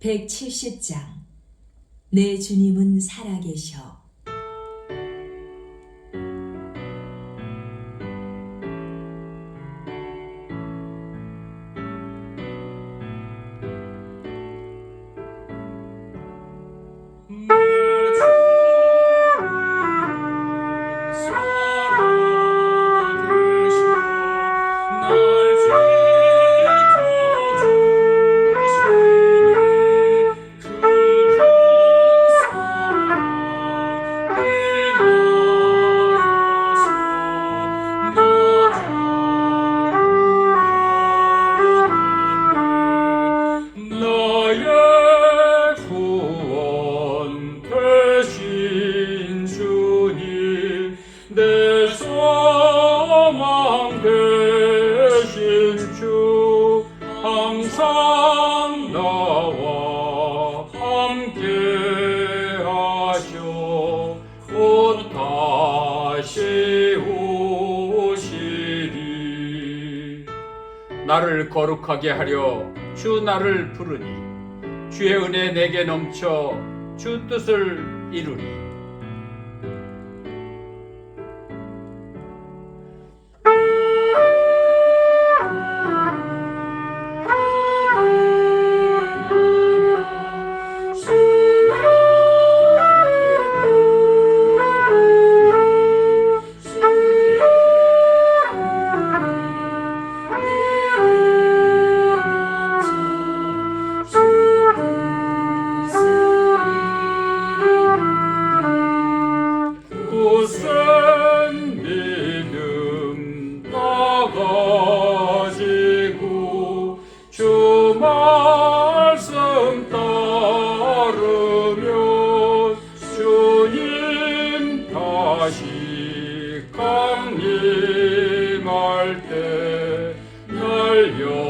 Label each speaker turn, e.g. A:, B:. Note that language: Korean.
A: 170장. 내 주님은 살아계셔
B: 항상 나와 함께 하셔 곧 다시 오시리. 나를 거룩하게 하려 주 나를 부르니 주의 은혜 내게 넘쳐 주 뜻을 이루니 주 말씀 따르며 주님 다시 강림할 때 날 여.